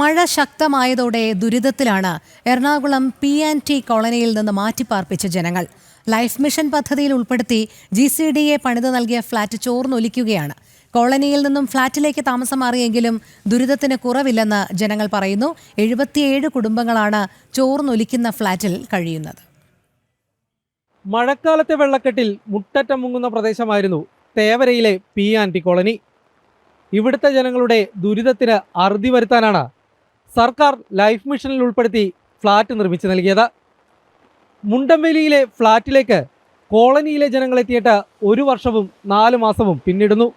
മഴ ശക്തമായതോടെ ദുരിതത്തിലാണ് എറണാകുളം പി ആൻഡ് ടി കോളനിയിൽ നിന്ന് മാറ്റിപ്പാർപ്പിച്ച ജനങ്ങൾ. ലൈഫ് മിഷൻ പദ്ധതിയിൽ ഉൾപ്പെടുത്തി ജി സി ഡി എ പണിത് നൽകിയ ഫ്ളാറ്റ് ചോർന്നൊലിക്കുകയാണ്. കോളനിയിൽ നിന്നും ഫ്ളാറ്റിലേക്ക് താമസം മാറിയെങ്കിലും ദുരിതത്തിന് കുറവില്ലെന്ന് ജനങ്ങൾ പറയുന്നു. എഴുപത്തിയേഴ് കുടുംബങ്ങളാണ് ചോർന്നൊലിക്കുന്ന ഫ്ളാറ്റിൽ കഴിയുന്നത്. മഴക്കാലത്തെ വെള്ളക്കെട്ടിൽ മുട്ടറ്റം മുങ്ങുന്ന പ്രദേശമായിരുന്നു തേവരയിലെ പി ആന്റി കോളനി. ഇവിടുത്തെ ജനങ്ങളുടെ ദുരിതത്തിന് അറുതി വരുത്താനാണ് സർക്കാർ ലൈഫ് മിഷനിൽ ഉൾപ്പെടുത്തി ഫ്ളാറ്റ് നിർമ്മിച്ചു നൽകിയത്. മുണ്ടംവേലിയിലെ ഫ്ളാറ്റിലേക്ക് കോളനിയിലെ ജനങ്ങൾ എത്തിയിട്ട് ഒരു വർഷവും നാല് മാസവും പിന്നിടുന്നു.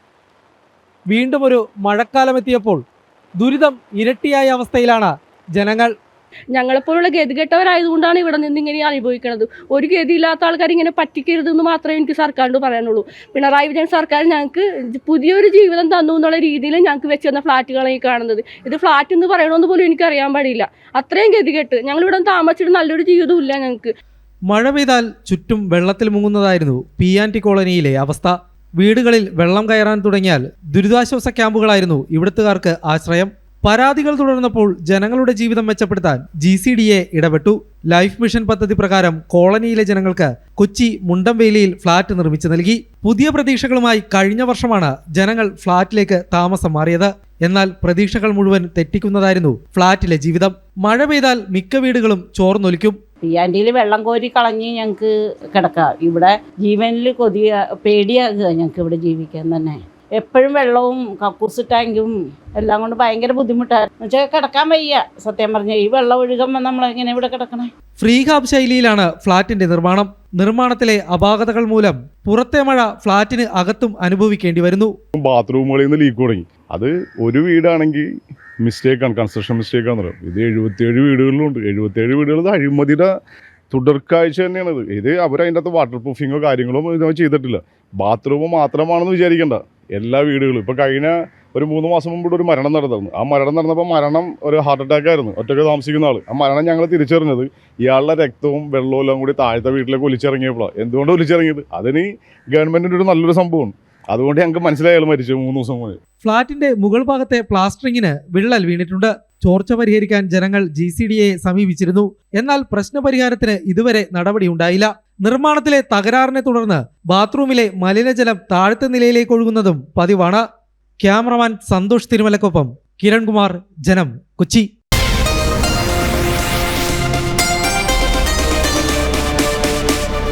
വീണ്ടും ഒരു മഴക്കാലം എത്തിയപ്പോൾ ദുരിതം ഇരട്ടിയായ അവസ്ഥയിലാണ് ജനങ്ങൾ. ഞങ്ങളെപ്പോലുള്ള ഗതികെട്ടവരായതുകൊണ്ടാണ് ഇവിടെ നിന്ന് ഇങ്ങനെ അനുഭവിക്കുന്നത് ഒരു ഗതിയില്ലാത്ത ആൾക്കാർ ഇങ്ങനെ പറ്റിക്കരുതെന്ന് മാത്രമേ എനിക്ക് സർക്കാരിനോട് പറയാനുള്ളൂ. പിണറായി വിജയൻ സർക്കാർ ഞങ്ങൾക്ക് പുതിയൊരു ജീവിതം തന്നു എന്നുള്ള രീതിയിൽ ഞങ്ങൾക്ക് വെച്ച് തന്ന ഫ്ലാറ്റുകളാണ് ഈ കാണുന്നത്. ഇത് ഫ്ലാറ്റ് എന്ന് പറയണമെന്ന് പോലും എനിക്ക് അറിയാൻ പാടില്ല. അത്രയും ഗതികെട്ട്. ഞങ്ങൾ ഇവിടെ താമസിച്ചിട്ട് നല്ലൊരു ജീവിതവും ഇല്ല ഞങ്ങൾക്ക്. മഴ പെയ്താൽ ചുറ്റും വെള്ളത്തിൽ മുങ്ങുന്നതായിരുന്നു പി ആൻ ടി കോളനിയിലെ അവസ്ഥ. വീടുകളിൽ വെള്ളം കയറാൻ തുടങ്ങിയാൽ ദുരിതാശ്വാസ ക്യാമ്പുകളായിരുന്നു ഇവിടുത്തുകാർക്ക് ആശ്രയം. പരാതികൾ തുടർന്നപ്പോൾ ജനങ്ങളുടെ ജീവിതം മെച്ചപ്പെടുത്താൻ ജി സി ഡി എ ഇടപെട്ടു. ലൈഫ് മിഷൻ പദ്ധതി പ്രകാരം കോളനിയിലെ ജനങ്ങൾക്ക് കൊച്ചി മുണ്ടംവേലിയിൽ ഫ്ളാറ്റ് നിർമ്മിച്ചു നൽകി. പുതിയ പ്രതീക്ഷകളുമായി കഴിഞ്ഞ വർഷമാണ് ജനങ്ങൾ ഫ്ളാറ്റിലേക്ക് താമസം മാറിയത്. എന്നാൽ പ്രതീക്ഷകൾ മുഴുവൻ തെറ്റിക്കുന്നതായിരുന്നു ഫ്ളാറ്റിലെ ജീവിതം. മഴ പെയ്താൽ മിക്ക വീടുകളും ചോർന്നൊലിക്കും. തീയാണ്ടിയിൽ വെള്ളം കോരി കളഞ്ഞ് ഞങ്ങൾക്ക് കിടക്കാം. ഇവിടെ ജീവനിൽ കൊതിയ പേടിയാകുക ഞങ്ങൾക്ക് ഇവിടെ ജീവിക്കാൻ തന്നെ. എപ്പോഴും വെള്ളവും കക്കൂസ് ടാങ്കും എല്ലാം കൊണ്ട് ഭയങ്കര ബുദ്ധിമുട്ടായിരുന്നു. എന്നുവെച്ചാൽ കിടക്കാൻ വയ്യ. സത്യം പറഞ്ഞ ഈ വെള്ളം ഒഴുകുമ്പോൾ നമ്മൾ എങ്ങനെ ഇവിടെ കിടക്കണേ? ഫ്രീ ഹാബ് ശൈലിയിലാണ് ഫ്ളാറ്റിന്റെ നിർമ്മാണം. നിർമ്മാണത്തിലെ അപാകതകൾ മൂലം പുറത്തെ മഴ ഫ്ളാറ്റിന് അകത്തും അനുഭവിക്കേണ്ടി വരുന്നു. ബാത്റൂമുകളിൽ നിന്ന് ലീക്ക് തുടങ്ങി. അത് ഒരു വീടാണെങ്കിൽ മിസ്റ്റേക്കാണ് കൺസ്ട്രക്ഷൻ മിസ്റ്റേക്കാന്ന് പറയും. ഇത് എഴുപത്തിയേഴ് വീടുകളിലുണ്ട്. എഴുപത്തിയേഴ് വീടുകൾ അഴിമതിയുടെ തുടർക്കാഴ്ച തന്നെയാണ് ഇത്. ഇത് അവർ അതിന്റെ അകത്ത് വാട്ടർ പ്രൂഫിങ്ങോ കാര്യങ്ങളോ ഇതൊന്നും ചെയ്തിട്ടില്ല. ബാത്റൂം മാത്രമാണെന്ന് വിചാരിക്കണ്ട. എല്ലാ വീടുകളും. ഇപ്പോൾ കഴിഞ്ഞ ഒരു മൂന്ന് മാസം മുമ്പ് ഒരു മരണം നടന്നിരുന്നു. ആ മരണം നടന്നപ്പോൾ മരണം ഒരു ഹാർട്ട് അറ്റാക്ക് ആയിരുന്നു. ഒറ്റയ്ക്ക് താമസിക്കുന്ന ആൾ ആ മരണം ഞങ്ങൾ തിരിച്ചറിഞ്ഞത് ഇയാളുടെ രക്തവും വെള്ളവും എല്ലാം കൂടി താഴത്തെ വീട്ടിലേക്ക് ഒലിച്ചിറങ്ങിയപ്പോഴാണ് എന്തുകൊണ്ട് ഒലിച്ചിറങ്ങിയത്? അതിന് ഗവൺമെന്റിന്റെ ഒരു നല്ലൊരു സംഭവമാണ്. അതുകൊണ്ട് ഞങ്ങൾക്ക് മനസ്സിലായി അയാൾ മരിച്ചു മൂന്ന് ദിവസം മുതൽ ഫ്ളാറ്റിന്റെ മുകൾ ഭാഗത്തെ പ്ലാസ്റ്ററിങ്ങിന് വിള്ളൽ വീണിട്ടുണ്ട്. ചോർച്ച പരിഹരിക്കാൻ ജനങ്ങൾ ജി സി ഡി എ സമീപിച്ചിരുന്നു. എന്നാൽ പ്രശ്നപരിഹാരത്തിന് ഇതുവരെ നടപടിയുണ്ടായില്ല നിർമ്മാണത്തിലെ തകരാറിനെ തുടർന്ന് ബാത്റൂമിലെ മലിനജലം താഴത്തെ നിലയിലേക്ക് ഒഴുകുന്നതും പതിവാണ്. ക്യാമറമാൻ സന്തോഷ് തിരുമലക്കൊപ്പം കിരൺകുമാർ ജനം കൊച്ചി.